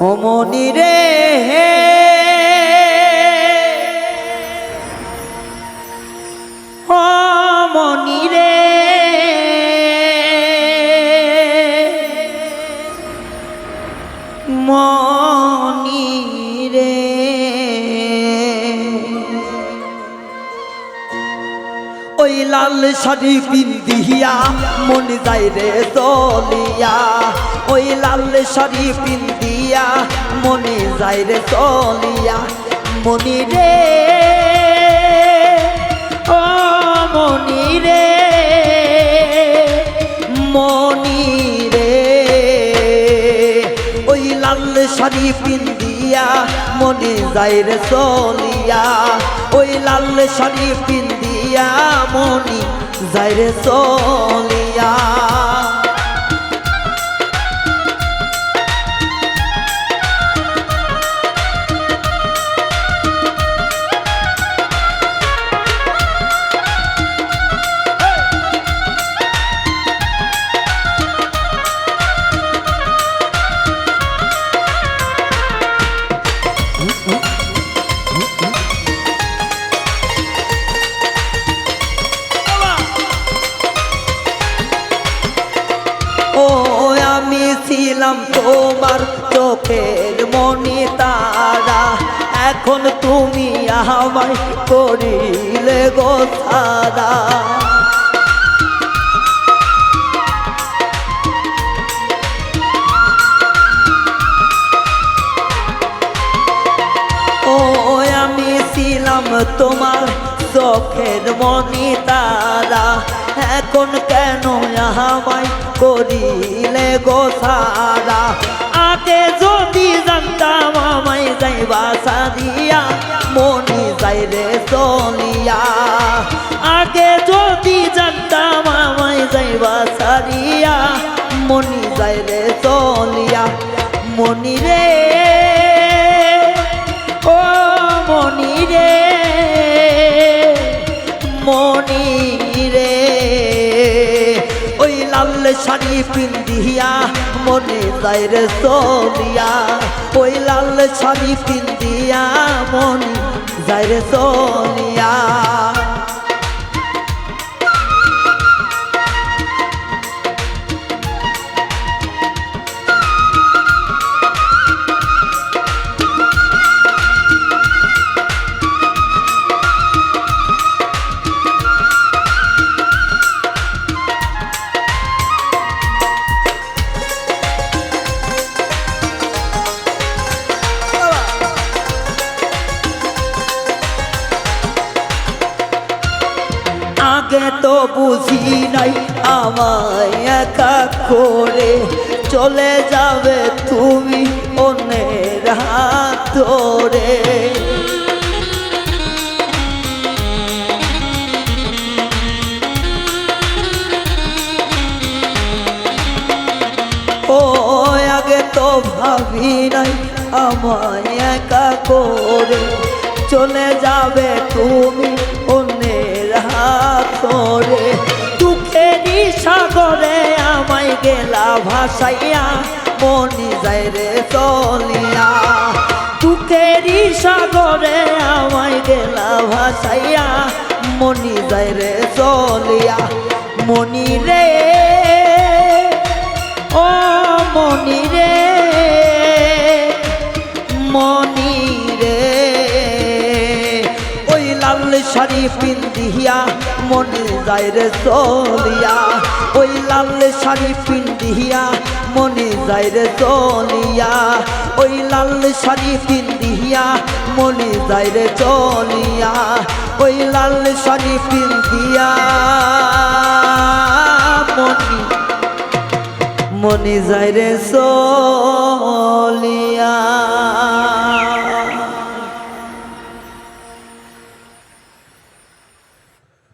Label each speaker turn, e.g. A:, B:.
A: ও মনি রে ও মনি লাল শাড়ি পিন্দিয়া মন যায় রে চলিয়া ওই লাল শাড়ি পিন্দিয়া মনে যায় রে চলিয়া মনি রে, ও মনি রে মনি রে। ওই লাল শাড়ি পিন্দিয়া মনে যায় রে চলিয়া ওই লাল শাড়ি পিন্দিয়া মনি যাইরে চলিয়া ছিলাম তোমার চোখের মনি তারা, এখন তুমি আমায় করিলে গো সারা। ও, আমি ছিলাম তোমার চোখের মনি তারা এখন কেন আমায় করিলে গো সারা? আগে যদি জানতাম আমায় যাইবা সারিয়া মনি যাই রে চলিয়া। আগে যদি জানতাম আমায় যাইবা সারিয়া মনি যাই রে চলিয়া। মনি রে শাড়ি পিন্দিয়া মনে যায় রে সোনিয়া। ওই লাল শাড়ি পিন্দিয়া মনে যায় রে চলিয়া আগে তো বুঝি নাই, আমায় একা করে চলে যাবে তুমি অন্যের হাত ধরে। ও, আগে তো ভাবি নাই, আমায় একা করে চলে যাবে তুমি গেলা ভাসাইয়া, মনি যায় রে চলিয়া। দুঃখেরই সাগরে আমায় গেলা ভাসাইয়া, মনি যায় রে চলিয়া। মনি রে, ও মনি রে মনি রে। লাল শাড়ি পিন্দিয়া মনে যায় রে চলিয়া ওই লাল শাড়ি পিন্দিয়া মনে যায় রে চলিয়া ওই লাল শাড়ি পিন্দিয়া মনে যায় রে চলিয়া ওই লাল শাড়ি পিন্দিয়া মনি মনি যায় রে চলিয়া